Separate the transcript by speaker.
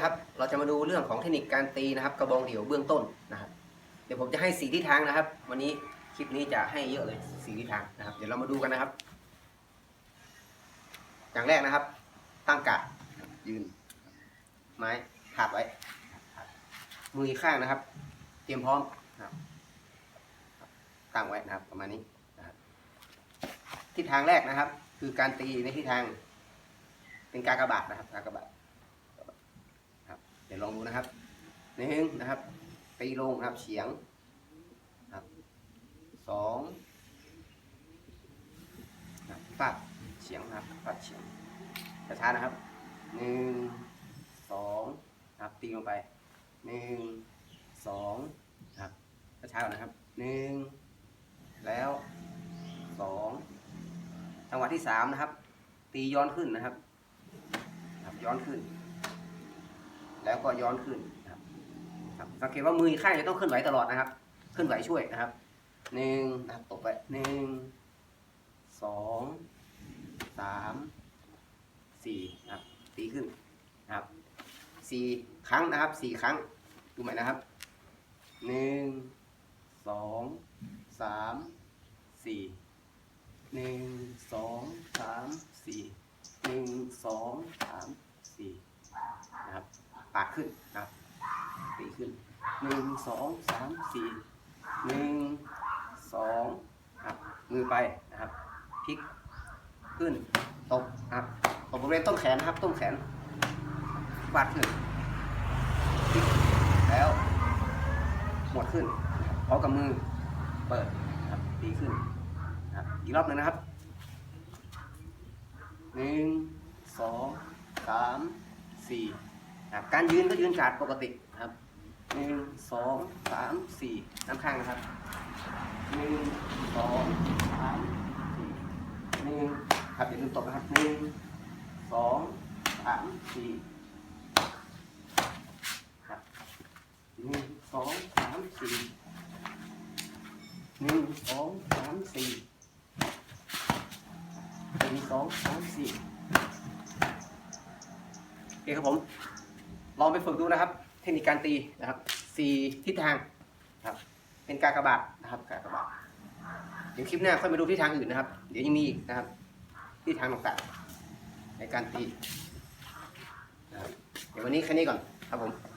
Speaker 1: นะครับ เราจะมาดูเรื่องของเทคนิคการตีนะครับ กระบองเดี่ยวเบื้องต้นนะครับ เดี๋ยวผมจะให้สีทิศทางนะครับ วันนี้คลิปนี้จะให้เยอะเลยสีทิศทางนะครับ เดี๋ยวเรามาดูกันนะครับ อย่างแรกนะครับ ตั้งกาดยืน ไม้ถาดไว้ มืออีกข้างนะครับ เตรียมพร้อมนะครับตั้งไว้นะครับ ประมาณนี้นะครับทิศทางแรกนะครับ คือการตีในทิศทาง เป็นกากบาทนะครับกากบาทครับเดี๋ยวล องดูนะครับหนึ่งนะครับ ตีลงนะครับเฉียงครับสองนะครับปัดเฉียงนะครับปัดเฉียงช้าๆนะครับหนึ่งสองนะครับตีลงไปหนึ่งสองนะครับช้าๆก่อนะครับหนึ่งแล้วสองจังหวะที่สามนะครับ ตีย้อนขึ้นนะครับ ย้อนขึ้น แล้วก็ย้อนขึ้นนะครับครับสังเกตว่ามืออีกข้างจะต้องเคลื่อนไหวตลอดนะครับ เคลื่อนไหวช่วยนะครับหนึ่งนะครับตบไปหนึ่งสองสามสี่นะครับตีขึ้นนะครับสี่ครั้งนะครับสี่ครั้งดูใหม่นะครับหนึ่งสองสามสี่หนึ่งสองสามสี่หนึ่งสองสามสี่ ปากขึ้นนะครับตีขึ้นหนึ่งสองสามสี่หนึ่งสองครับมือไปนะครับพลิกขึ้นตบครับตบบริเวณต้นแขนนะครับต้นแขนวาดขึ้นพลิกแล้วหมดขึ้นพร้อมกับมือเปิดครับตีขึ้นนะครับอีกรอบหนึ่งนะครับหนึ่งสองสามสี่ ครับการยืนก็ยืนกาดปกติครับหนึ่งสองสามสี่น้ำข้างนะครับหนึ่งสองสามสี่หนึ่งครับอย่าลืมตบนะครับหนึ่งสองสามสี่ครับหนึ่งสองสามสี่หนึ่งสองสามสี่หนึ่งสองสามสี่โอเคครับผม ลองไปฝึกดูนะครับ เทคนิคการตีนะครับสี่ทิศทางนะครับ เป็นกากบาทนะครับกากบาทเดี๋ยวคลิปหน้าค่อยมาดูทิศทางอื่นนะครับ เดี๋ยวยังมีอีกนะครับทิศทางต่างๆในการตีนะครับเดี๋ยววันนี้แค่นี้ก่อนครับผม